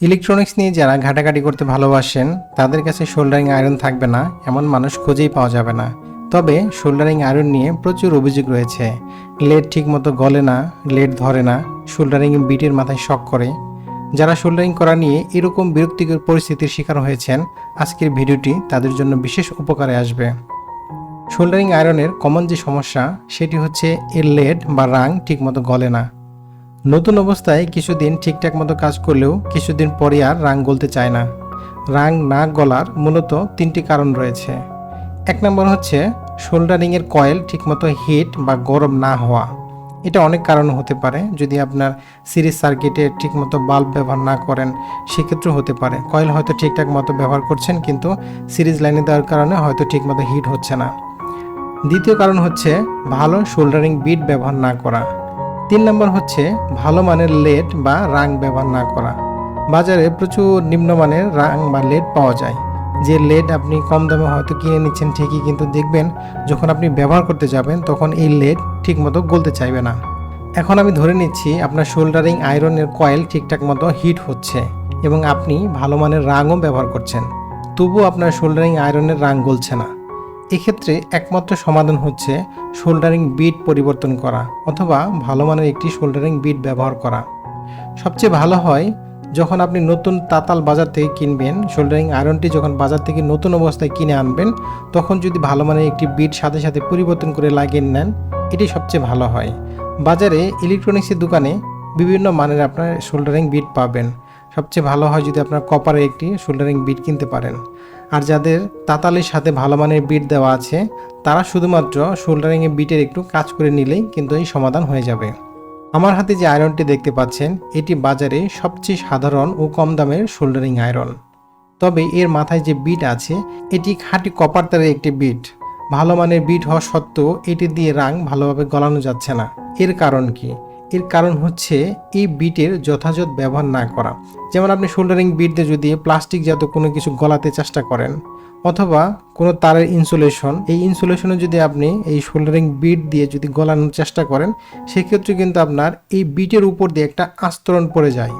Electronics নিয়ে যারা ঘাটাঘাটি করতে ভালোবাসেন, তাদের কাছে শোল্ডারিং আয়রন থাকবে না, এমন মানুষ খুঁজেই পাওয়া যাবে না। তবে শোল্ডারিং আয়রন নিয়ে প্রচুর অভিযোগ রয়েছে। লেড ঠিকমতো গলে না লেড ধরে না শোল্ডারিং বিটের মাথায় শক করে। যারা শোল্ডারিং করা নিয়ে এরকম বিরক্তিকর পরিস্থিতির শিকার হয়েছেন, আজকের ভিডিওটি তাদের জন্য বিশেষ উপকারে আসবে। শোল্ডারিং আয়রনের কমন যে সমস্যা, সেটি হচ্ছে এর লেড বা রাং ঠিকমতো গলে না। নতুন অবস্থায় কিছুদিন ঠিকঠাক মতো কাজ করলেও কিছুদিন পরে আর রাং গলতে চায় না। রাং না গলার মূলত তিনটি কারণ রয়েছে। এক নম্বর হচ্ছে, শোল্ডারিংয়ের কয়েল ঠিকমতো হিট বা গরম না হওয়া। এটা অনেক কারণ হতে পারে, যদি আপনার সিরিজ সার্কিটে ঠিকমতো বাল্ব ব্যবহার না করেন, সেক্ষেত্রেও হতে পারে। কয়েল হয়তো ঠিকঠাক মতো ব্যবহার করছেন, কিন্তু সিরিজ লাইনে দেওয়ার কারণে হয়তো ঠিকমতো হিট হচ্ছে না। দ্বিতীয় কারণ হচ্ছে, ভালো শোল্ডারিং বিট ব্যবহার না করা। তিন নম্বর হচ্ছে ভালো মানের লেড বা রাং ব্যবহার না করা। বাজারে প্রচুর নিম্নমানের রাং বা লেড পাওয়া যায়। যে লেড আপনি কম দামে হয়তো কিনে নিচ্ছেন ঠিকই, কিন্তু দেখবেন যখন আপনি ব্যবহার করতে যাবেন, তখন এই লেড ঠিকমতো গলতে চাইবে না। এখন আমি ধরে নিচ্ছি আপনার শোল্ডারিং আয়রনের কয়েল ঠিকঠাক মতো হিট হচ্ছে এবং আপনি ভালো মানের রাঙও ব্যবহার করছেন। তবুও আপনার শোল্ডারিং আয়রনের রাং গলছে না। এক্ষেত্রে একমাত্র সমাধান হচ্ছে শোল্ডারিং বিট পরিবর্তন করা অথবা ভালো মানের একটি শোল্ডারিং বিট ব্যবহার করা। সবচেয়ে ভালো হয় যখন আপনি নতুন তাতাল বাজার থেকে কিনবেন শোল্ডারিং আয়রনটি যখন বাজার থেকে নতুন অবস্থায় কিনে আনবেন, তখন যদি ভালো মানের একটি বিট সাথে সাথে পরিবর্তন করে লাগিয়ে নেন, এটি সবচেয়ে ভালো হয়। বাজারে ইলেকট্রনিক্সের দোকানে বিভিন্ন মানের আপনার শোল্ডারিং বিট পাবেন। সবচেয়ে ভালো হয় যদি আপনার কপারের একটি শোল্ডারিং বিট কিনতে পারেন। আর যাদের তাতালের সাথে ভালো মানের বিট দেওয়া আছে, তারা শুধুমাত্র শোল্ডারিংয়ে বিটের একটু কাজ করে নিলেই কিন্তু এই সমাধান হয়ে যাবে। আমার হাতে যে আয়রনটি দেখতে পাচ্ছেন, এটি বাজারে সবচেয়ে সাধারণ ও কম দামের শোল্ডারিং আয়রন তবে এর মাথায় যে বিট আছে, এটি খাঁটি কপার তারের একটি বিট ভালো মানের বিট হওয়া সত্ত্বেও এটি দিয়ে রাং ভালোভাবে গলানো যাচ্ছে না। এর কারণ কি? এর কারণ হচ্ছে এই বিটের যথাযথ ব্যবহার না করা। যেমন আপনি শোল্ডারিং বিট দিয়ে যদি প্লাস্টিক জাত কোনো কিছু গলাতে চেষ্টা করেন, অথবা কোনো তারের ইনসুলেশন, এই ইনসুলেশনে যদি আপনি এই শোল্ডারিং বিট দিয়ে যদি গলানোর চেষ্টা করেন, সেক্ষেত্রে কিন্তু আপনার এই বিটের উপর দিয়ে একটা আস্তরণ পড়ে যায়।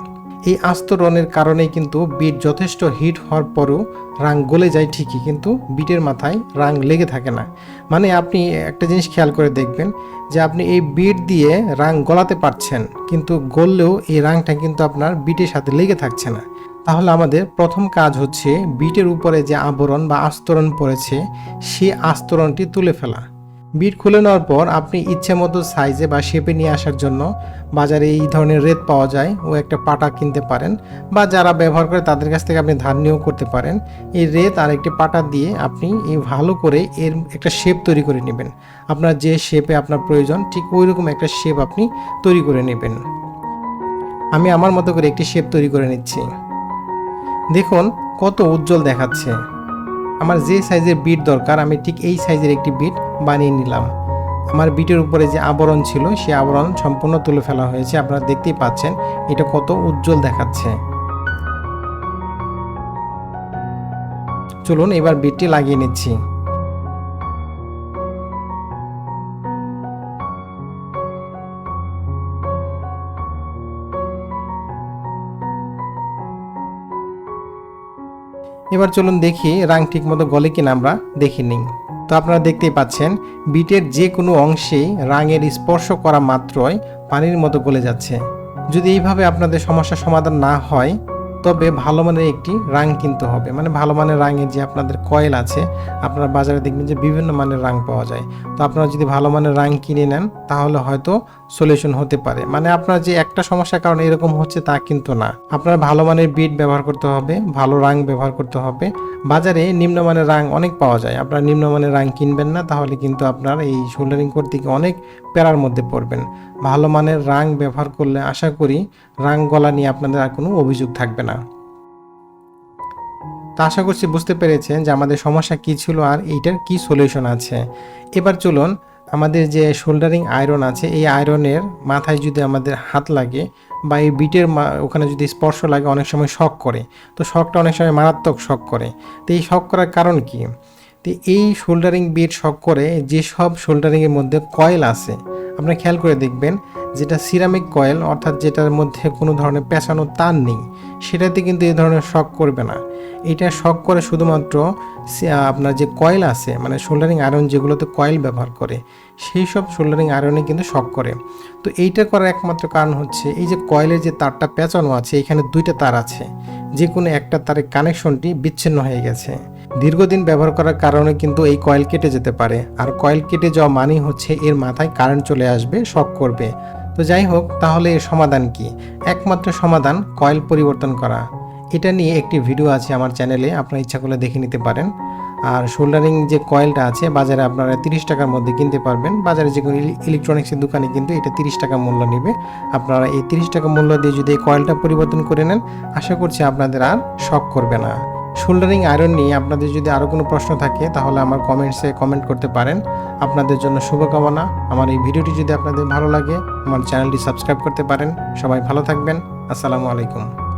এই আস্তরণের কারণেই কিন্তু বিট যথেষ্ট হিট হওয়ার পরও রাং গলে যায় ঠিকই, কিন্তু বিটের মাথায় রাং লেগে থাকে না। মানে আপনি একটা জিনিস খেয়াল করে দেখবেন যে আপনি এই বিট দিয়ে রাং গলাতে পারছেন, কিন্তু গললেও এই রাংটা কিন্তু আপনার বিটের সাথে লেগে থাকছে না। তাহলে আমাদের প্রথম কাজ হচ্ছে বিটের উপরে যে আবরণ বা আস্তরণ পড়েছে সেই আস্তরণটি তুলে ফেলা। বিট খুলে নেওয়ার পর আপনি ইচ্ছে মতো সাইজে বা শেপে নিয়ে আসার জন্য বাজারে এই ধরনের রেত পাওয়া যায় ও একটা পাটা কিনতে পারেন বা যারা ব্যবহার করে তাদের কাছ থেকে আপনি ধার নিয়েও করতে পারেন। এই রেত আর একটি পাটা দিয়ে আপনি এই ভালো করে এর একটা শেপ তৈরি করে নেবেন। আপনার যে শেপে আপনার প্রয়োজন, ঠিক ওই রকম একটা শেপ আপনি তৈরি করে নেবেন। আমি আমার মতো করে একটি শেপ তৈরি করে নিচ্ছি। দেখুন, কত উজ্জ্বল দেখাচ্ছে। আমার যে সাইজের বিট দরকার, আমি ঠিক এই সাইজের একটি বিট বানিয়ে নিলাম। আমার বিটের উপরে যে আবরণ ছিল, সেই আবরণ সম্পূর্ণ তুলে ফেলা হয়েছে। আপনারা দেখতেই পাচ্ছেন, এটা কত উজ্জ্বল দেখাচ্ছে। চলুন এবার বিটটি লাগিয়ে নিচ্ছি। এবার চলুন দেখি, রাং ঠিক মতো গলে কিনা আমরা দেখে নিই। তো আপনারা দেখতেই পাচ্ছেন, বিটের যে কোনো অংশেই রাঙের স্পর্শ করা মাত্রই পানির মতো গলে যাচ্ছে। যদি এইভাবে আপনাদের সমস্যার সমাধান না হয়, তবে ভালো মানের একটি রাং কিনতে হবে। মানে ভালো মানের রাঙের যে আপনাদের কয়েল আছে, আপনারা বাজারে দেখবেন যে বিভিন্ন মানের রাং পাওয়া যায়। তো আপনারা যদি ভালো মানের রাং কিনে নেন, তাহলে হয়তো সলিউশন হতে পারে। মানে আপনার যে একটা সমস্যার কারণে এরকম হচ্ছে তা কিন্তু না। আপনার ভালো মানের বিট ব্যবহার করতে হবে, ভালো রাং ব্যবহার করতে হবে। বাজারে নিম্নমানের রাং অনেক পাওয়া যায়। আপনারা নিম্নমানের রাং কিনবেন না, তাহলে কিন্তু আপনার এই শোল্ডারিং করতে গিয়ে অনেক প্যারার মধ্যে পড়বেন। ভালো মানের রাং ব্যবহার করলে আশা করি রাং গলা নিয়ে আপনাদের আর কোনো অভিযোগ থাকবে না। তা আশা করছি বুঝতে পেরেছেন যে আমাদের সমস্যা কী ছিল আর এইটার কি সলিউশন আছে। এবার চলুন আমাদের যে শোল্ডারিং আয়রন আছে, এই আয়রনের মাথায় যদি আমাদের হাত লাগে বা এই বিটের ওখানে যদি স্পর্শ লাগে, অনেক সময় শক করে। তো শকটা অনেক সময় মারাত্মক শক করে। তো এই শক করার কারণ কি? তো এই শোল্ডারিং বিট শক করে যেসব শোল্ডারিংয়ের মধ্যে কয়েল আছে, আপনারা খেয়াল করে দেখবেন যেটা সিরামিক কয়েল অর্থাৎ যেটার মধ্যে কোনো ধরনের পেঁচানো তার নেই, সেটাতে কিন্তু এই ধরনের শক করবে না। এটা শক করে শুধুমাত্র আপনার যে কয়েল আছে মানে সোল্ডারিং আয়রন যেগুলোতে কয়েল ব্যবহার করে, সেই সব সোল্ডারিং আয়রনে কিন্তু শক করে। তো এইটা করার একমাত্র কারণ হচ্ছে, এই যে কয়েলের যে তারটা পেঁচানো আছে, এখানে দুইটা তার আছে। যে কোনো একটা তারের কানেকশনটি বিচ্ছিন্ন হয়ে গেছে। দীর্ঘদিন ব্যবহার করার কারণে কিন্তু এই কয়েল কেটে যেতে পারে। আর কয়েল কেটে যাওয়া মানেই হচ্ছে এর মাথায় কারেন্ট চলে আসবে শক করবে। তো যাই হোক, তাহলে এর সমাধান কি? একমাত্র সমাধান কয়েল পরিবর্তন করা। এটা নিয়ে একটি ভিডিও আছে আমার চ্যানেলে, আপনারা ইচ্ছা করলে দেখে নিতে পারেন। আর শোল্ডারিং যে কয়েলটা আছে, বাজারে আপনারা তিরিশ টাকার মধ্যে কিনতে পারবেন। বাজারে যে কোনো ইলেকট্রনিক্সের দোকানে কিন্তু এটা তিরিশ টাকা মূল্য নেবে। আপনারা এই তিরিশ টাকা মূল্য দিয়ে যদি এই কয়েলটা পরিবর্তন করে নেন, আশা করছি আপনাদের আর শখ করবে না। শোল্ডারিং আয়রন নিয়ে আপনাদের যদি আরও কোনো প্রশ্ন থাকে, তাহলে আমার কমেন্টসে কমেন্ট করতে পারেন। আপনাদের জন্য শুভকামনা। আমার এই ভিডিওটি যদি আপনাদের ভালো লাগে, আমার চ্যানেলটি সাবস্ক্রাইব করতে পারেন। সবাই ভালো থাকবেন। আসসালামু আলাইকুম।